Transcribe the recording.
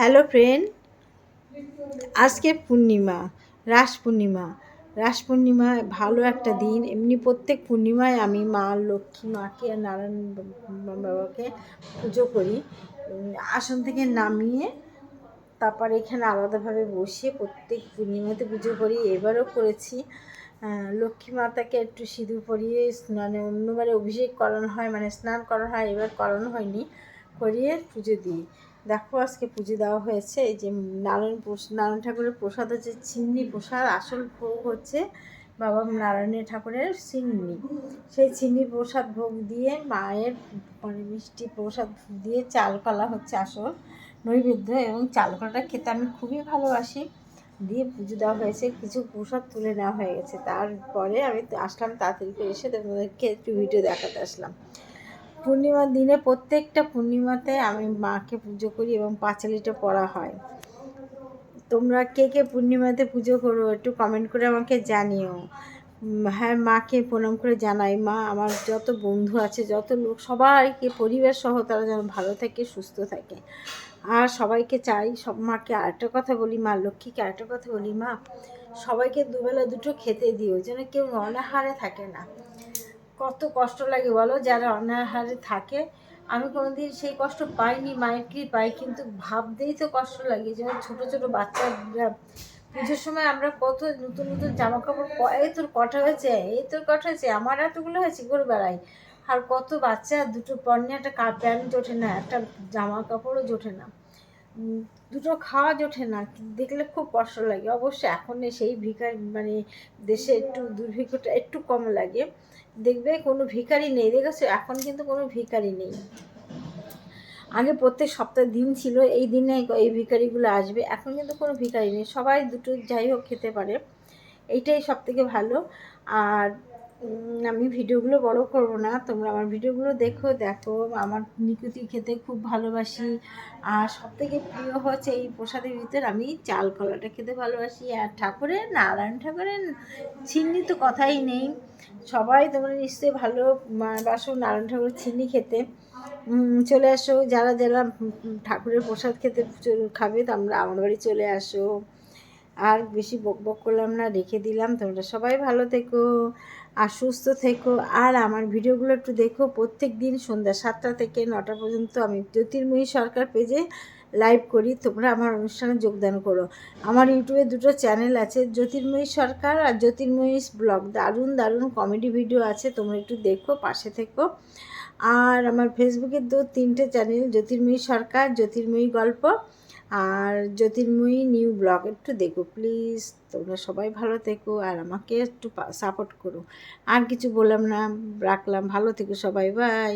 Hello friend, আজকে পূর্ণিমা, রাস পূর্ণিমা। রাস পূর্ণিমা ভালো একটা দিন। এমনি প্রত্যেক পূর্ণিমায় আমি মা, লক্ষ্মী, মাকে আর নারায়ণ বাবাকে পুজো করি। আসন থেকে নামিয়ে তারপর এখানে আলাদাভাবে বসে প্রত্যেক পূর্ণিমাতে পুজো করি। এবারও করেছি। লক্ষ্মী মাতাকে একটু সিঁদুর পরিয়ে মানে অন্যবারে অভিষেক করানো হয় মানে স্নান করানো হয়, এবার করানো হয়নি, করিয়ে পুজো দিই। দেখো আজকে পুজো দেওয়া হয়েছে। এই যে নারায়ণ নারায়ণ ঠাকুরের প্রসাদ হচ্ছে চিন্নি প্রসাদ, আসল ভোগ হচ্ছে বাবা নারায়ণের ঠাকুরের চিন্নি সেই চিন্নি প্রসাদ ভোগ দিয়ে মায়ের মানে মিষ্টি প্রসাদ দিয়ে চাল কলা হচ্ছে আসল নৈবেদ্য এবং চাল কলাটা খেতে আমি খুবই ভালোবাসি। দিয়ে পুজো দেওয়া হয়েছে, কিছু প্রসাদ তুলে নেওয়া হয়ে গেছে। তারপরে আমি আসলাম, তাড়াতাড়ি করে এসে তোমাদেরকে একটু ভিডিও দেখাতে আসলাম। পূর্ণিমার দিনে প্রত্যেকটা পূর্ণিমাতে আমি মাকে পুজো করি এবং পাঁচালিটা পড়া হয়। তোমরা কে কে পূর্ণিমাতে পুজো করো একটু কমেন্ট করে আমাকে জানিও। হ্যাঁ মাকে প্রণাম করে জানাই। মা, আমার যত বন্ধু আছে, যত লোক, সবাইকে, পরিবার সহ তারা যেন ভালো থাকে, সুস্থ থাকে। আর সবাইকে চাই, সব মাকে আরেকটা কথা বলি, মা লক্ষ্মীকে আরেকটা কথা বলি, মা, সবাইকে দুবেলা দুটো খেতে দিও, যেন কেউ অনাহারে থাকে না। কত কষ্ট লাগে বলো, যারা অনাহারে থাকে। আমি কোনোদিন সেই কষ্ট পাইনি, মায়ের কি পাই কিন্তু ভাবতেই তো কষ্ট লাগে যেমন ছোটো ছোটো বাচ্চারা। পুজোর সময় আমরা কত নতুন নতুন জামা কাপড় এই তোর কটা হয়েছে? এই তোর কটা হয়েছে? আমার এতগুলো হয়েছে করে বেড়াই আর কত বাচ্চা, দুটো পণ্যে একটা প্যান্ট জোটে না, একটা জামা কাপড়ও জোটে না। দুটো খাওয়া জোটে না। দেখলে খুব কষ্ট লাগে। অবশ্য এখন সেই ভিকার মানে দেশে একটু দুর্ভিক্ষটা একটু কম লাগে। দেখবে কোনো ভিখারি নেই। দেখেছ? এখন কিন্তু কোনো ভিখারি নেই। আগে প্রত্যেক সপ্তাহে দিন ছিল, এই দিনে এই ভিখারিগুলো আসবে। এখন কিন্তু কোনো ভিখারি নেই। সবাই দুটো যাই হোক খেতে পারে। এইটাই সব থেকে ভালো। আর আমি ভিডিওগুলো বড় করব না। তোমরা আমার ভিডিওগুলো দেখো দেখো। আমার নিকুতি খেতে খুব ভালোবাসি। আর সব থেকে প্রিয় হচ্ছে এই প্রসাদের ভিতর আমি চাল কলাটা খেতে ভালোবাসি। আর ঠাকুরের, নারায়ণ ঠাকুরের চিন্নি তো কথাই নেই। সবাই তোমরা নিশ্চয়ই ভালো বাসো, নারায়ণ ঠাকুরের চিনি খেতে। চলে আসো। যারা যারা ঠাকুরের প্রসাদ খেতে খাবে, তোমরা আমার বাড়ি চলে আসো। আর বেশি বক বক করলাম না, রেখে দিলাম। তোমরা সবাই ভালো থেকো আর সুস্থ থেকো। আর আমার ভিডিওগুলো একটু দেখো, প্রত্যেক দিন সন্ধ্যা সাতটা থেকে নটা পর্যন্ত আমি জ্যোতির্ময়ী সরকার পেজে লাইভ করি। তোমরা আমার অনুষ্ঠানে যোগদান করো। আমার ইউটিউবে দুটো চ্যানেল আছে, জ্যোতির্ময়ী সরকার আর জ্যোতির্ময়ী ব্লগ দারুণ দারুণ কমেডি ভিডিও আছে, তোমরা একটু দেখো, পাশে থেকো। আর আমার ফেসবুকের দু তিনটে চ্যানেল জ্যোতির্ময়ী সরকার, জ্যোতির্ময়ী গল্প। আর জ্যোতির্ময়ী নিউ ব্লগ একটু দেখো প্লিজ তোমরা সবাই ভালো থেকো আর আমাকে একটু সাপোর্ট করো। আর কিছু বললাম না, রাখলাম। ভালো থেকো সবাই বাই